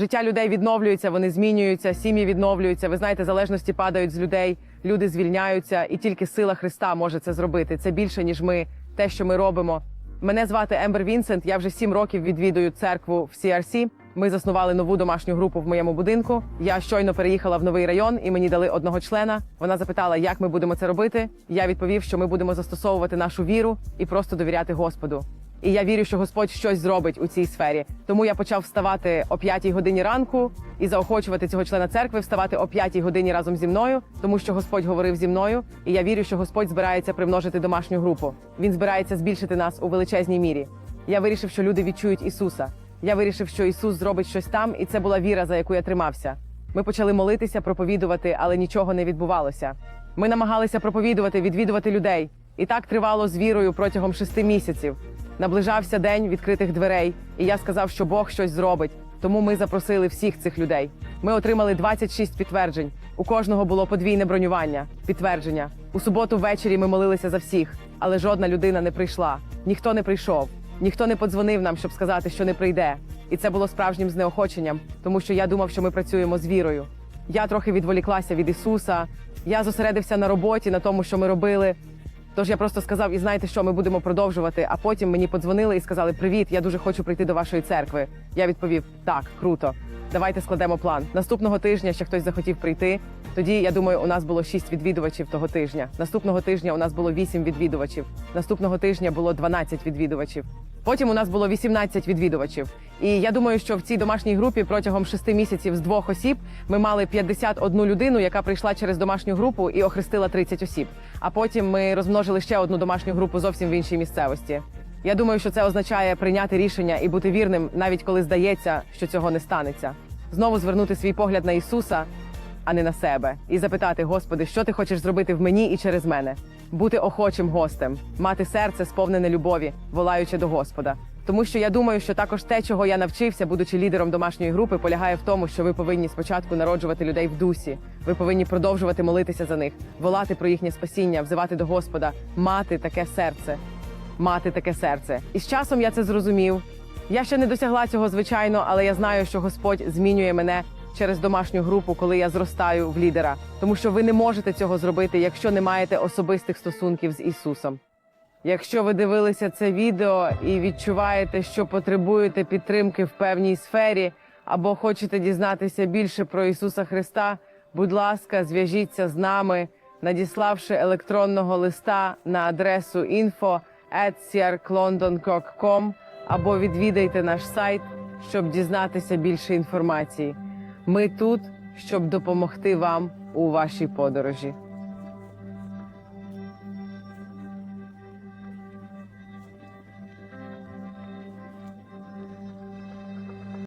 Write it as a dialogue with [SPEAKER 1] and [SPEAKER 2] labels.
[SPEAKER 1] Життя людей відновлюється, вони змінюються, сім'ї відновлюються. Ви знаєте, залежності падають з людей, люди звільняються, і тільки сила Христа може це зробити. Це більше ніж ми, те, що ми робимо. Мене звати Ембер Вінсент. Я вже сім років відвідую церкву в CRC. Ми заснували нову домашню групу в моєму будинку. Я щойно переїхала в новий район, і мені дали одного члена. Вона запитала, як ми будемо це робити. Я відповів, що ми будемо застосовувати нашу віру і просто довіряти Господу. І я вірю, що Господь щось зробить у цій сфері. Тому я почав вставати о 5 годині ранку і заохочувати цього члена церкви вставати о 5 годині разом зі мною, тому що Господь говорив зі мною. І я вірю, що Господь збирається примножити домашню групу. Він збирається збільшити нас у величезній мірі. Я вирішив, що люди відчують Ісуса. Я вирішив, що Ісус зробить щось там, і це була віра, за яку я тримався. Ми почали молитися, проповідувати, але нічого не відбувалося. Ми намагалися проповідувати, відвідувати людей. І так тривало з вірою протягом шести місяців. Наближався день відкритих дверей, і я сказав, що Бог щось зробить. Тому ми запросили всіх цих людей. Ми отримали 26 підтверджень. У кожного було подвійне бронювання. Підтвердження. У суботу ввечері ми молилися за всіх, але жодна людина не прийшла. Ніхто не прийшов. Ніхто не подзвонив нам, щоб сказати, що не прийде. І це було справжнім знеохоченням, тому що я думав, що ми працюємо з вірою. Я трохи відволіклася від Ісуса. Я зосередився на роботі, на тому, що ми робили. Тож я просто сказав, і знаєте що, ми будемо продовжувати. А потім мені подзвонили і сказали: Привіт, я дуже хочу прийти до вашої церкви. Я відповів: Так, круто. Давайте складемо план. Наступного тижня ще хтось захотів прийти. Тоді я думаю, у нас було шість відвідувачів того тижня. Наступного тижня у нас було вісім відвідувачів. Наступного тижня було 12 відвідувачів. Потім у нас було 18 відвідувачів. І я думаю, що в цій домашній групі протягом шести місяців з двох осіб ми мали 51 людину, яка прийшла через домашню групу і охрестила 30 осіб. А потім ми розмножили ще одну домашню групу зовсім в іншій місцевості. Я думаю, що це означає прийняти рішення і бути вірним, навіть коли здається, що цього не станеться. Знову звернути свій погляд на Ісуса, а не на себе, і запитати, Господи, що ти хочеш зробити в мені і через мене, бути охочим гостем, мати серце сповнене любові, волаючи до Господа. Тому що я думаю, що також те, чого я навчився, будучи лідером домашньої групи, полягає в тому, що ви повинні спочатку народжувати людей в дусі. Ви повинні продовжувати молитися за них, волати про їхнє спасіння, взивати до Господа, мати таке серце, мати таке серце. І з часом я це зрозумів. Я ще не досягла цього, звичайно, але я знаю, що Господь змінює мене через домашню групу, коли я зростаю в лідера. Тому що ви не можете цього зробити, якщо не маєте особистих стосунків з Ісусом. Якщо ви дивилися це відео і відчуваєте, що потребуєте підтримки в певній сфері, або хочете дізнатися більше про Ісуса Христа, будь ласка, зв'яжіться з нами, надіславши електронного листа на адресу info або відвідайте наш сайт, щоб дізнатися більше інформації. Ми тут, щоб допомогти вам у вашій подорожі.